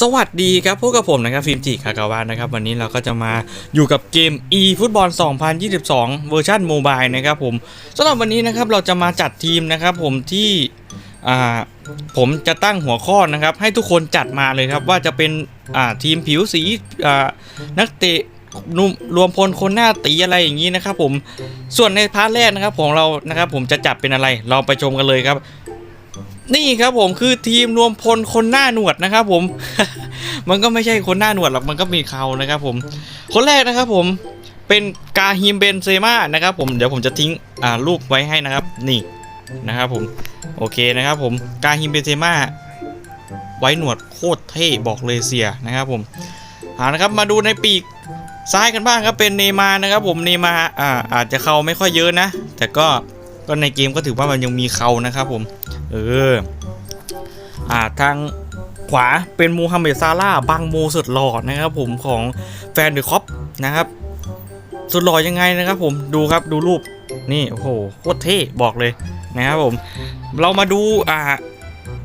สวัสดีครับพวกกับผมนะครับฟิล์มจิคากาวานะครับวันนี้เราก็จะมาอยู่กับเกม e ฟุตบอล2022 เวอร์ชันโมบายนะครับผมสำหรับวันนี้นะครับเราจะมาจัดทีมนะครับผมที่ผมจะตั้งหัวข้อนะครับให้ทุกคนจัดมาเลยครับว่าจะเป็นทีมผิวสีนักเตะนุ่มรวมพลคนหน้าตีอะไรอย่างนี้นะครับผมส่วนในพาร์ทแรกนะครับของเรานะครับผมจะจัดเป็นอะไรเราไปชมกันเลยครับ นี่ครับผมคือทีมรวมพลคนหน้าหนวดนะครับผม มันก็ไม่ใช่คนหน้าหนวดหรอกมันก็มีเขานะครับผม คนแรกนะครับผมเป็นกาฮิมเบนเซม่านะครับผมเดี๋ยวผมจะทิ้งอ่ารูปไว้ให้นะครับ นี่นะครับผมโอเคนะครับผมกาฮิมเบนเซม่าไว้หนวดโคตรเท่บอกเลยเสียนะครับผมเอานะครับมาดูในปีกซ้ายกันบ้างครับเป็นเนย์มานะครับผมเนย์มาอ่าอาจจะเขาไม่ค่อยเยอะนะ แต่ก็ก็ในเกมก็ถือว่ามันยังมีเขานะครับผม เออ อ่าทางขวาเป็นมูฮัมเหม็ดซาร่าบังโมสุดหล่อนะครับผมของแฟนเดอะคอปนะครับ สุดหล่อยังไงนะครับผมดูครับดูรูปนี่โอ้โหโคตรเท่บอกเลยนะครับผม เรามาดูอ่า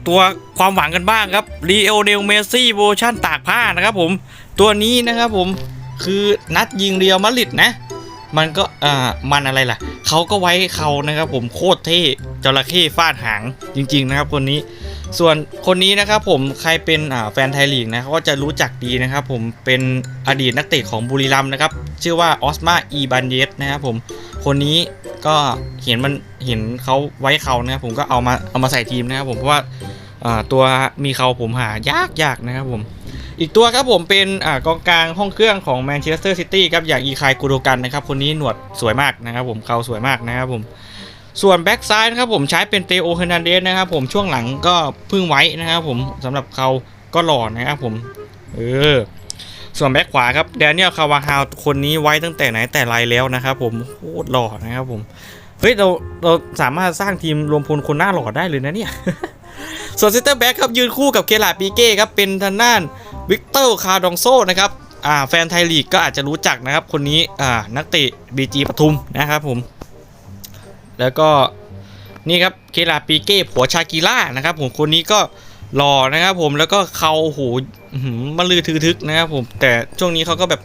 ตัวความหวังกันบ้างครับรีโอเนลเมซี่เวอร์ชันตากผ้านะครับผมตัวนี้นะครับผมคือนัดยิงเรียวมาริดนะ มันก็อ่ามันอะไรล่ะเขาก็ไว้เขานะครับ ผมโคตรเท่จระเข้ฟาดหางจริง ๆ นะครับ คนนี้ ส่วนคนนี้นะครับผมใครเป็นอ่าแฟนไทยลีกนะเขาก็จะรู้จักดีนะครับ ผมเป็นอดีตนักเตะของบุรีรัมย์นะครับ ชื่อว่าออสมาอีบันเยสนะครับผมคนนี้ก็เห็นมันเห็นเขาไว้เขานะครับผมก็เอามาเอามาใส่ทีมนะครับผมเพราะว่าอ่าตัวมีเขาผมหายากยากๆนะครับผม อีกตัวครับผมเป็นอ่ากองกลางห้องเครื่องของแมนเชสเตอร์ซิตี้ครับอย่างอีคายกูโดกันนะครับคนนี้หนวดสวยมากนะครับผมเขาสวยมากนะครับผมส่วนแบ็กซ้ายนะครับผมใช้เป็นเตโอเฮนันเดสนะครับผมช่วงหลังก็พึ่งไว้นะครับผมสำหรับเขาก็หล่อนะครับผมเออส่วนแบ็กขวาครับแดเนียลคาวาฮาวคนนี้ไว้ตั้งแต่ไหนแต่ไรแล้วนะครับผมโคตรหล่อนะครับผมเฮ้ยเราเราสามารถสร้างทีมรวมพลคนหน้าหล่อได้เลยนะเนี่ยส่วนเซนเตอร์แบ็กครับยืนคู่กับเคลาปีเก้ครับเป็นทางด้าน วิกเตอร์คาร์ดองโซนะครับอ่าแฟนไทยลีกก็อาจจะรู้จักนะครับ คนนี้อ่านักเตะบีจีปทุมนะครับผม แล้วก็นี่ครับเคลาปีเก้ผัวชากิล่านะครับผมคนนี้ก็หล่อนะครับผมแล้วก็เขาโอ้โหอื้อหือมันลือถือทึกนะครับผม แต่ช่วงนี้เขาก็แบบ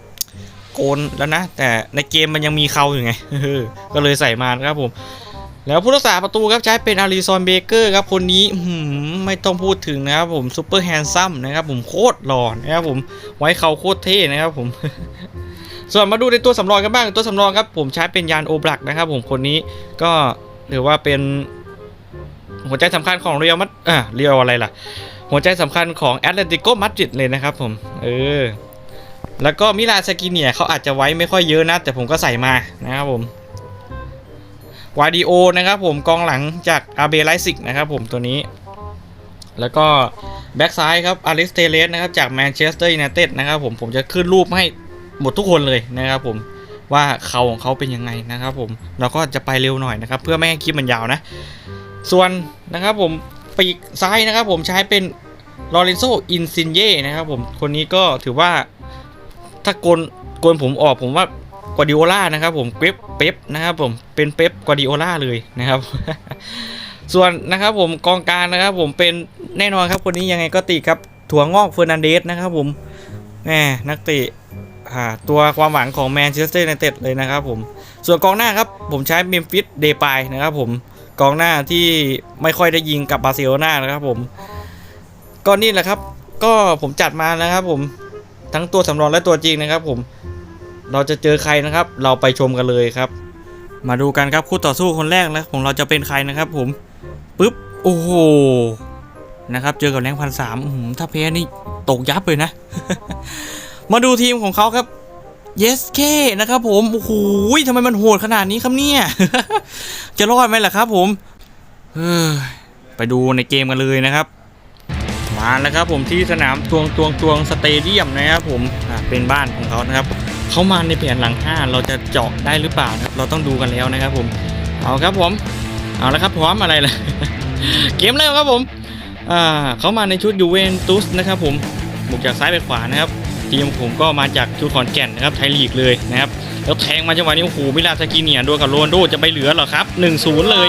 โกนแล้วนะ แต่ในเกมมันยังมีเขาอยู่ไงก็เลยใส่มานะครับผม แล้วผู้รักษาประตูครับใช้เป็นอาริซอนเบเกอร์ครับคนนี้ไม่ต้องพูดถึงนะครับผมซูเปอร์แฮนซัมนะครับผมโคตรหล่อนะครับผมไว้เขาโคตรเท่นะครับผม ส่วนมาดูในตัวสำรองกันบ้างตัวสำรองครับผมใช้เป็นยานโอบลักนะครับผมคนนี้ก็ถือว่าเป็น หัวใจสำคัญของเรียลมัดอ่าเรียลอะไรล่ะ หัวใจสำคัญของแอตเลติโกมาดริดเลยนะครับผมเออแล้วก็มิลานสกิเนียเขาอาจจะไว้ไม่ค่อยเยอะนะแต่ผมก็ใส่มานะครับผม วาดิโอนะครับผมกองหลังจากอาเบไลซิกนะครับผมตัวนี้ แล้วก็แบ็กซ้ายครับอลิสเตเลสนะครับจากแมนเชสเตอร์ยูไนเต็ดนะครับผมผมจะขึ้นรูปให้หมดทุกคนเลยนะครับผมว่าเขาของเขาเป็นยังไงนะครับผมเราก็จะไปเร็วหน่อยนะครับ เพื่อไม่ให้คลิปมันยาวนะ ส่วนนะครับผมปีกซ้ายนะครับผมใช้เป็นลอเรนโซอินซินเย่นะครับผมคนนี้ก็ถือว่าถ้าโกนโกนผมออกผมว่า กวาดิโอล่านะครับผมเป๊ปเป๊ปนะครับผมเป็นเป๊ปกวาดิโอล่าเลยนะครับ ส่วนนะครับผมกองกลางนะครับผมเป็นแน่นอนครับคนนี้ยังไงก็ติครับถั่วงอกเฟอร์นันเดสนะครับผมแหมนักเตะอ่าตัวความหวังของแมนเชสเตอร์ยูไนเต็ดเลยนะครับผมส่วนกองหน้าครับผมใช้เมมฟิสเดปายนะครับผมกองหน้าที่ไม่ค่อยได้ยิงกับบาร์เซโลนานะครับผมก็นี่แหละครับ ก็ผมจัดมานะครับผมทั้งตัวสำรองและตัวจริงนะครับผม เราจะเจอใครนะครับ เราไปชมกันเลยครับ มาดูกันครับคู่ต่อสู้คนแรกแล้วของเราจะเป็นใครนะครับ ผมปึ๊บโอ้โหนะครับ เจอกับแรงพันสามถ้าแพ้นี่ตกยับเลยนะ มาดูทีมของเขาครับ yes k นะครับผมโอ้โหทำไมมันโหดขนาดนี้ครับเนี่ย จะรอดไหมล่ะครับ ผมเฮ้ยไปดูในเกมกันเลยนะครับ มาแล้วครับผมที่สนามตวงตวงตวงสเตเดียมนะครับผมเป็นบ้านของเขานะครับ เขามาในแผนหลังห้าเราจะเจาะได้หรือเปล่านะครับเราต้องดูกันแล้วนะครับผม เอาครับผม เอาแล้วครับพร้อมอะไรล่ะ เกมแล้วครับผมอ่าเขามาในชุดยูเวนตุสนะครับผมบุกจากซ้ายไปขวานะครับทีมผมก็มาจากชุดขอนแก่นนะครับไทยลีกเลยนะครับแล้วแทงมาจังหวะนี้โอ้โหมิลานสกิเนียโดนกับโรนลโดจะไปเหลือเหรอครับ1-0เลย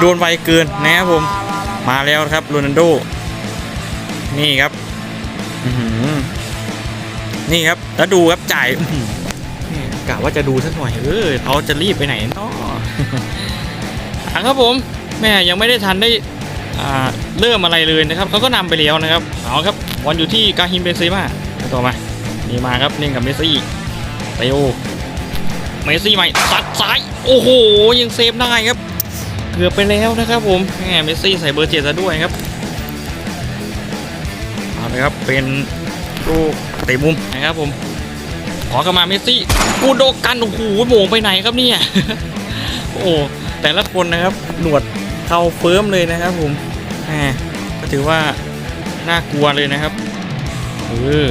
โดนไวเกินนะครับผม มาแล้วครับโรนัลโด นี่ครับอื้อหือ นี่ครับ แล้วดูครับจ่ายอื้อหือนี่กะว่าจะดูสักหน่อยเออเขาจะรีบไปไหนเนาะอะครับผมแม่ยังไม่ได้ทันได้อ่าเริ่มอะไรเลยนะครับเขาก็นำไปแล้วนะครับเอาครับบอลอยู่ที่กาฮิมเบนเซม่าต่อมานี่มาครับเล่นกับเมสซี่เตโอเมสซี่ใหม่ซัดซ้ายโอ้โหยังเซฟได้ครับเกือบไปแล้วนะครับผมแหมเมสซี่ใส่เบอร์เจ็ดซะด้วยครับเอาเลยครับเป็น ลูกเตะมุมนะครับผม ขอกลับมาเมสซี่กูโดกันโอ้โหโหมงไปไหนครับเนี่ยโอ้แต่ละคนนะครับหนวดเทาเฟิร์มเลยนะครับผมแหมก็ถือว่าน่ากลัวเลยนะครับเออ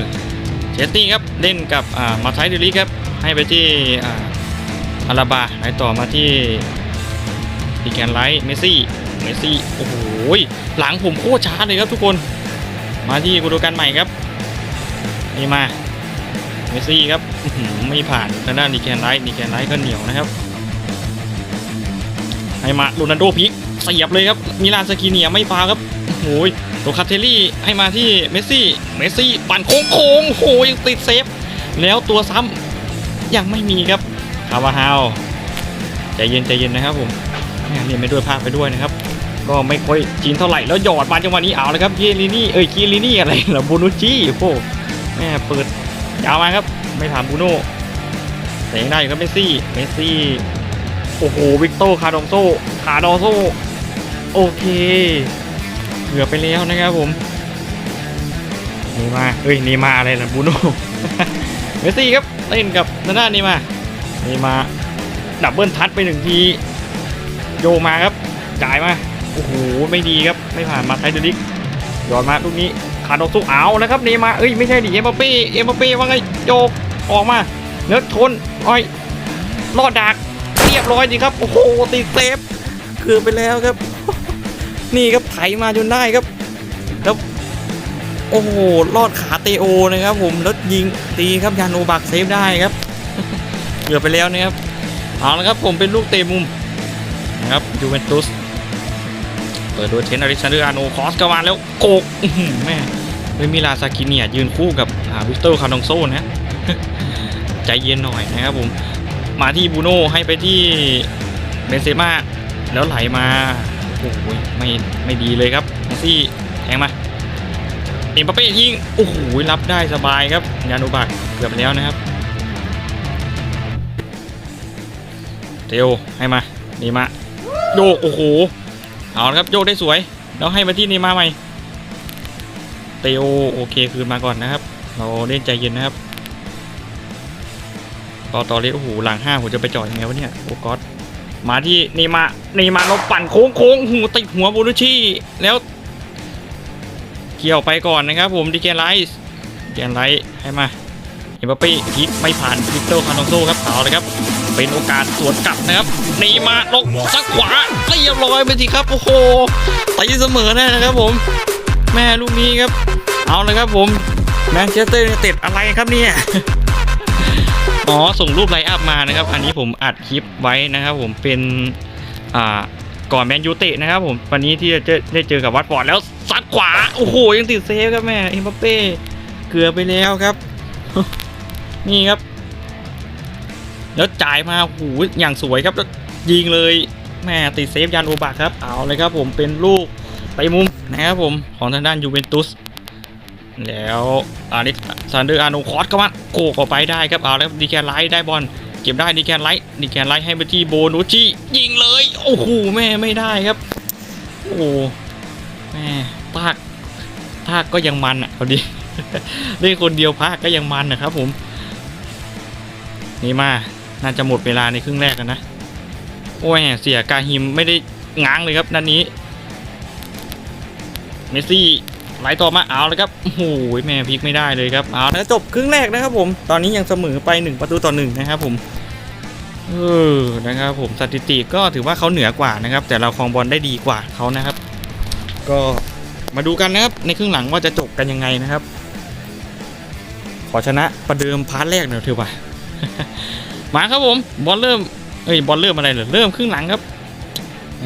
เชสตี้ครับเล่นกับอ่ามาไทเดลิครับ ให้ไปที่อ่าอาราบาไหลต่อมาที่ดีแกนไลท์เมสซี่เมสซี่โอ้โหหลังผมโคตรช้าเลยครับทุกคน มาที่กูดูกันใหม่ครับ นี่มาเมสซี่ครับไม่ผ่านทางด้านดีแกนไลท์ดีแกนไลท์ก็เหนียวนะครับให้มาโรนัลโดพิกเสียบเลยครับมิลานสกีเนียไม่ฟาครับโอ้โหโรคาเทลลี่ให้มาที่เมสซี่เมสซี่ปั่นโค้งโค้งโอ้โหยังติดเซฟ แล้วตัวซ้ำยังไม่มีครับคาวาฮาวใจเย็นใจเย็นนะครับผมแม่เรียนไปด้วยภาคไปด้วยนะครับ ก็ไม่ค่อยจีนเท่าไหร่แล้วหยอดมาจังหวะนี้เอาเลยครับเยลินี่เอ้ยคีลินี่อะไรหรอบูนุจิโอ้ แม่เปิดยาวมาครับ ไม่ถามบูโน่แต่ยังได้อยู่ครับเมสซี่ เมสซี่ โอ้โห วิกโตคาดองโซคาดองโซ โอเค เหลือไปแล้วนะครับผม นี่มา เฮ้ย นี่มาอะไรนะบูโน่ เมสซี่ครับ เล่นกับนาน่านี่มา นี่มา ดับเบิลทัชไปหนึ่งที โยมาครับ จ่ายมา โอ้โห ไม่ดีครับ ไม่ผ่านมาไทเดลิก ยอดมาลูกนี้ คาร์โดซุเอาแล้วครับเนย์มาเอ้ยไม่ใช่ดิเอ็มบัปเป้เอ็มบัปเป้ว่าไงโยกออกมาเนื้อชนอ้อยรอดดักเรียบร้อยดีครับโอ้โหติดเซฟเกือบไปแล้วครับ นี่ครับไถมาจนได้ครับแล้วโอ้โหรอดขาเตโอนะครับ ผมแล้วยิงตีครับยานโอบักเซฟได้ครับเกือบไปแล้วนะครับเอาละครับผมเป็นลูกเตะมุมนะครับยูเวนตุส เปิดโดยเทนอาริซันเดอร์อาโนคอสกมาแล้วโกกแม่เฮ้ยมิลาซากิเนียยืนคู่กับอาวิกเตอร์คาร์ดองโซนะใจเย็นหน่อยนะครับผม มาที่บูโน่ให้ไปที่เบนเซม่าแล้วไหลมาโอ้โหไม่ไม่ดีเลยครับเมสซี่แทงมาเอ็มบัปเป้ยิงโอ้โหรับได้สบายครับยานุบักเกือบแล้วนะครับเทโอให้มานี่มาโยกโอ้โห เอาละครับโยกได้สวย แล้วให้มาที่นี่มาใหม่เตโอโอเคคืนมาก่อนนะครับ เราเล่นใจเย็นนะครับ ต่อต่อเลยโอ้โหหลังห้าผมจะไปจอดยังไงวะเนี่ยโอ้ก๊อตมาที่นี่มานี่มาเราปั่นโค้งโค้งหูติดหัวบูรุชีแล้ว เกี่ยวไปก่อนนะครับผมดีแกนไลท์ดีแกนไลท์ให้มาเอ็มบัปเป้ฮิตไม่ผ่านวิกเตอร์คาร์โนโซครับเอาเลยครับ เป็นโอกาสสวนกลับนะครับหนีมาลงสักขวาเรียบร้อยไปทีครับโอ้โหตีเสมอแน่นะครับผม แม่ลูกนี้ครับ เอาเลยครับผมแมนเชสเตอร์เต็ดอะไรครับเนี่ยอ๋อส่งรูปไลน์อัพมานะครับ อันนี้ผมอัดคลิปไว้นะครับ ผมเป็นอ่าก่อนแมนยูเตะนะครับผมวันนี้ที่จะได้เจอกับวัดฟอร์ดแล้วซัดขวาโอ้โหยังติดเซฟครับแม่เอ็มบัปเป้เกือบไปแล้วครับ นี่ครับ แล้วจ่ายมาหูอย่างสวยครับแล้วยิงเลยแม่ติดเซฟยันโอบะครับเอาเลยครับผมเป็นลูกไปมุมนะครับผมของทางด้านยูเวนตุสแล้วอาริซานเดอร์อาโนคอสก็มาโกกออกไปได้ครับเอาแล้วดีแคนไลท์ได้บอลเก็บได้ดีแคนไลท์ดีแคนไลท์ให้ไปที่โบนุจิยิงเลยโอ้โหแม่ไม่ได้ครับโอ้แม่ภาคภาคก็ยังมันอะพอดีเล่นคนเดียวภาคก็ยังมันนะครับผมนี่มา น่าจะหมดเวลาในครึ่งแรกแล้วนะ โอ้ยเสียกาฮิมไม่ได้ง้างเลยครับนัดนนี้ เมสซี่ไหลต่อมาเอาเลยครับโอ้โหแม่พลิกไม่ได้เลยครับเอาแล้วจบครึ่งแรกนะครับผม ตอนนี้ยังเสมอไป 1 ประตูต่อ1นะครับผมเออนะครับผมสถิติก็ถือว่าเขาเหนือกว่านะครับ แต่เราครองบอลได้ดีกว่าเขานะครับ ก็มาดูกันนะครับในครึ่งหลังว่าจะจบกันยังไงนะครับ ขอชนะประเดิมพาร์ทแรกหน่อยเถอะว่ะ มาครับผมบอลเริ่มเอ้ยบอลเริ่มอะไรเหรอเริ่มครึ่งหลังครับแหม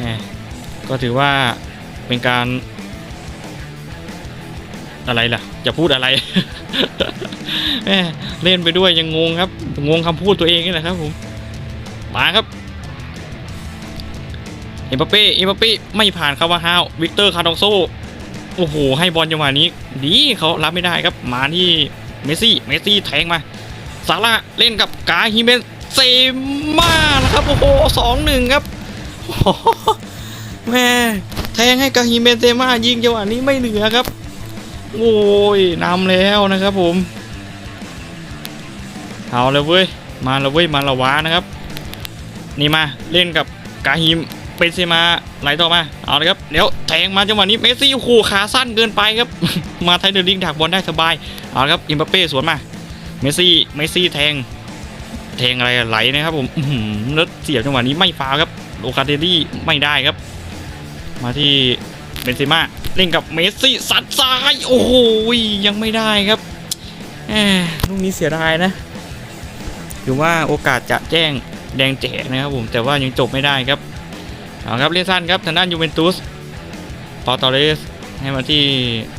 ก็ถือว่าเป็นการอะไรล่ะจะพูดอะไรแม่เล่นไปด้วยยังงงครับงงคำพูดตัวเองนี่แหละครับผมมาครับเอ็มปเป้เอ็มปเป้ไม่ผ่านคาวาฮาววิกเตอร์คาร์ดองโซโอ้โหให้บอลจังหวะนี้ ดีเขารับไม่ได้ครับ มาที่เมสซี่เมสซี่แทงมาซาร่าเล่นกับกาฮิเมน เซมานะครับโอ้โหสองหนึ่งครับแม่แทงให้กาฮิเมนเซมายิงจังหวะนี้ไม่เหลือครับ โอ้ยนำแล้วนะครับผมเอาเลยเว้ยมาและเว้ยมาละวานะครับ นี่มาเล่นกับกาฮิมเป็นเซมาไหลต่อมาเอาเลยครับเดี๋ยวแทงมาจังหวะนี้เมสซี่โอ้โหขาสั้นเกินไปครับ มาไทยเดอร์ลิงดักบอลได้สบายเอาละครับอิมบัปเป้สวนมาเมสซี่เมสซี่แทง แทงอะไรไหลนะครับผมแล้วเสียบจังหวะนี้ไม่ฟาวครับโลคาเดลี่ไม่ได้ครับ มาที่เบนเซม่าเล่นกับเมสซี่สัดซ้ายโอ้โหยังไม่ได้ครับแหมลูกนี้เสียดายนะหรือว่าโอกาสจะแจ้งแดงแจกนะครับผมแต่ว่ายังจบไม่ได้ครับเอาครับเล่นสั้นครับทางด้านยูเวนตุสปอตอเรสให้มาที่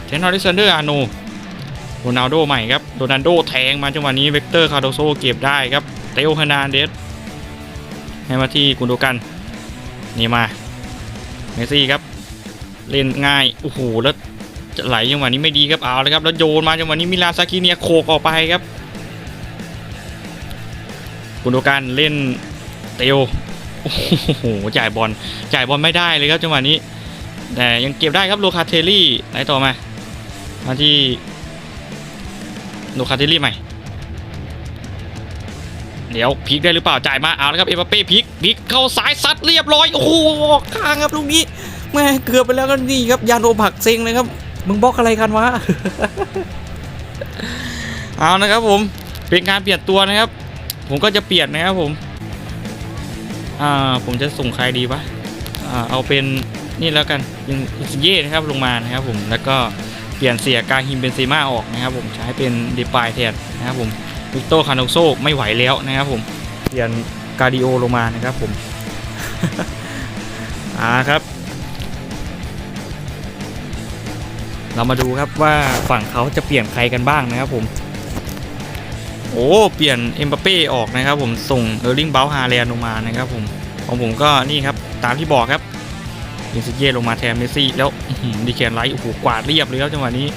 เทนนอริสันเดอร์อาโนโรนัลโดใหม่ครับโรนัลโดแทงมาจังหวะนี้เวกเตอร์คาร์โดโซเก็บได้ครับ เตโอฮานาเดสให้มาที่กุนโดกัน นี่มา เมซี่ครับ เล่นง่าย โอ้โห แล้วจะไหลจังหวะนี้ไม่ดีครับ เอาเลยครับ แล้วโยนมาจังหวะนี้มิลานซากิเนียโขกออกไปครับ กุนโดกันเล่นเตโอโอ้โห จ่ายบอล จ่ายบอลไม่ได้เลยครับจังหวะนี้ แต่ยังเก็บได้ครับโลคาเทลลี่ไหลต่อมา มาที่โลคาเทลลี่ใหม่ เดี๋ยวพลิกได้หรือเปล่าจ่ายมาเอาแล้วครับเอมบัปเป้พลิกพลิกเข้าสายซัดเรียบร้อยโอ้โหออกข้างครับลูกนี้แม่เกือบไปแล้วก็นี่ครับยานโนผักเซ็งเลยครับมึงบล็อกอะไรกันวะเอานะครับผมเป็นการเปลี่ยนตัวนะครับ ผมก็จะเปลี่ยนนะครับผมอ่าผมจะส่งใครดีวะอ่าเอาเป็นนี่แล้วกันยังอิสเย่นะครับลงมานะครับผมแล้วก็เปลี่ยนเสียกาฮิมเบนเซมาออกนะครับผมใช้เป็นเดปายแทนนะครับผม วิกโตคาโนโซไม่ไหวแล้วนะครับผมเปลี่ยนกาดิโอลงมานะครับผมอ่าครับ เรามาดูครับว่าฝั่งเขาจะเปลี่ยนใครกันบ้างนะครับผมโอ้เปลี่ยนเอ็มบัปเป้ออกนะครับผมส่งเออร์ลิงเบลฮาแลนลงมานะครับผมของผมก็นี่ครับตามที่บอกครับอินซิเย่ลงมาแทนเมสซี่แล้วดีแคนไลท์โอ้โหกวาดเรียบเลยครับจังหวะนี้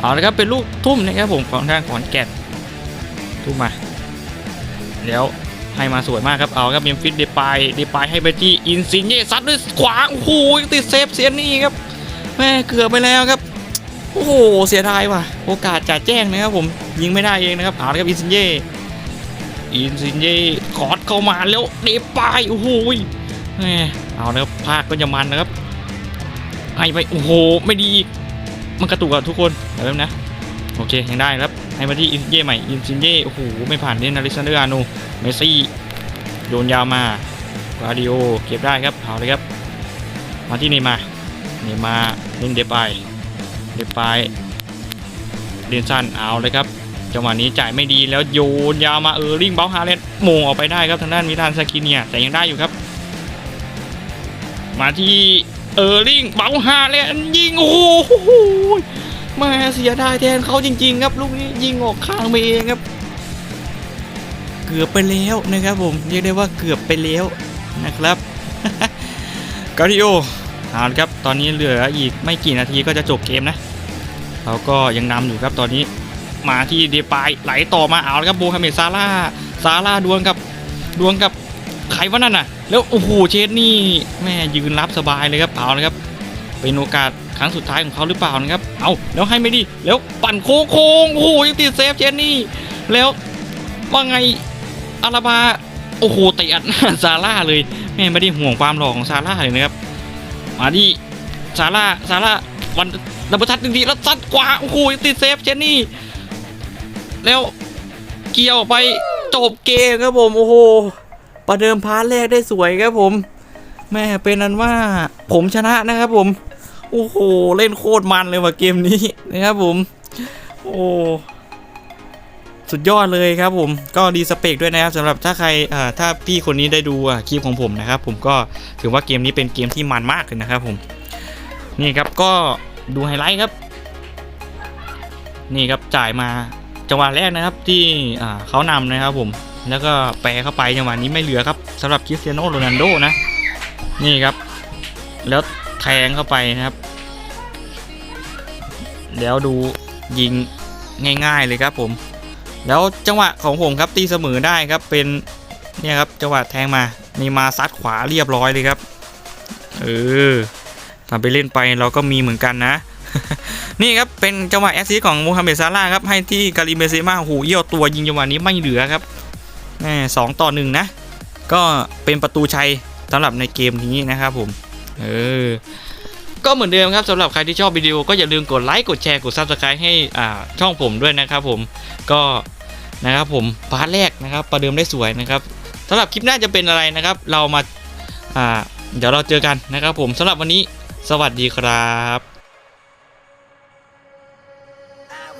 เอาละครับเป็นลูกทุ่มนะครับผมของทางขอนแก่น ทุ่มมา แล้วให้มาสวยมากครับ เอาครับเมมฟิสเดปายเดปายให้ไปที่อินซินเย่ซัดด้วยขวาโอ้โหติดเซฟเสียนี่ครับ แม่เกือบไปแล้วครับ โอ้โห เสียดายว่ะ โอกาสจะแจ้งนะครับผม ยิงไม่ได้เองนะครับเอาละครับอินซินเย่อินซินเย่คอร์ดเข้ามาแล้วเดปายโอ้โหแม่เอาแล้วภาคก็จะมันนะครับให้ไปโอ้โห ไม่ดี มันกระตุกอะทุกคนเดี๋ยวนะ โอเคยังได้ครับ ให้มาที่อินซิเย่ใหม่อินซินเย่โอ้โหไม่ผ่านเดนนาริซันเดอร์อาโนเมสซี่โยนยาวมากราดิโอเก็บได้ครับเอาเลยครับ มาที่เนมาเนมาเล่นเดปายเดปายเดนซันเอาเลยครับจังหวะนี้จ่ายไม่ดีแล้วโยนยาวมาเออริงเบลฮาเลนมงออกไปได้ครับทางด้านมิลานสกิเนียแต่ยังได้อยู่ครับ มาที่เออริงเบลฮาเลนยิงโอ้โห มาเสียดายแทนเขาจริง ๆ ครับลูกนี้ยิงออกข้างไปเองครับ เกือบไปแล้วนะครับผมเรียกได้ว่าเกือบไปแล้วนะครับกาดิโอเอาละครับตอนนี้เหลืออีกไม่กี่นาทีก็จะจบเกมนะเขาก็ยังนำอยู่ครับตอนนี้มาที่เดปายไหลต่อมาเอาละครับโบฮาเมดซาร่าซาร่าดวลกับดวลกับใครวะนั่นน่ะ แล้วโอ้โหเชดนี่แม่ยืนรับสบายเลยครับเอาละครับเป็นโอกาส ครั้งสุดท้ายของเขาหรือเปล่านะครับ เอาแล้วให้ไม่ดี แล้วปั่นโค้งโค้งโอ้โหยังติดเซฟเชดนี่ แล้วว่าไงอาราบา โอ้โหเตะอัดหน้าซาร่าเลยแม่ไม่ได้ห่วงความหล่อของซาร่าเลยนะครับ มาที่ซาร่าซาร่าวันดับเบิลทัดหนึ่งทีแล้วซัดกว่าโอ้โหติดเซฟเจนนี่ แล้วเกี่ยวไปจบเกมครับผมโอ้โหประเดิมพาร์ทแรกได้สวยครับผมแม่เป็นนั้นว่าผมชนะนะครับผม โอ้โห เล่นโคตรมันเลยว่ะเกมนี้นะครับผม โอ้สุดยอดเลยครับผมก็ดีสเปกด้วยนะครับสำหรับถ้าใครถ้าพี่คนนี้ได้ดูคลิปของผมนะครับ ผมก็ถือว่าเกมนี้เป็นเกมที่มันมากเลยนะครับผมนี่ครับก็ดูไฮไลท์ครับ นี่ครับจ่ายมาจังหวะแรกนะครับที่เขานำนะครับผมแล้วก็แปรเข้าไปจังหวะนี้ไม่เหลือครับสำหรับคริสเตียโนโรนัลโดนะ นี่ครับ แล้ว แทงเข้าไปนะครับ แล้วดูยิงง่าย ๆเลยครับผม แล้วจังหวะของผมครับตีเสมอได้ครับเป็นเนี่ยครับจังหวะแทงมานี่มาซัดขวาเรียบร้อยเลยครับ เออทำไปเล่นไปเราก็มีเหมือนกันนะ นี่ครับเป็นจังหวะแอสซิสของโมฮัมเหม็ดซาร่าครับให้ที่กาลิเบเซมาโอ้โหเยี่ยวตัวยิงจังหวะนี้ไม่เหลือครับแหมสองต่อหนึ่งนะ ก็เป็นประตูชัยสำหรับในเกมนี้นะครับผม เออก็เหมือนเดิมครับสำหรับใครที่ชอบวิดีโอก็อย่าลืมกดไลค์กดแชร์กด s u b สไครต์ให้อ่าช่องผมด้วยนะครับผมก็นะครับผมพาร์ทแรกนะครับประเดิมได้สวยนะครับสำหรับคลิปหน้าจะเป็นอะไรนะครับ เรามาอ่าเดี๋ยวเราเจอกันนะครับผมสำหรับวันนี้สวัสดีครับ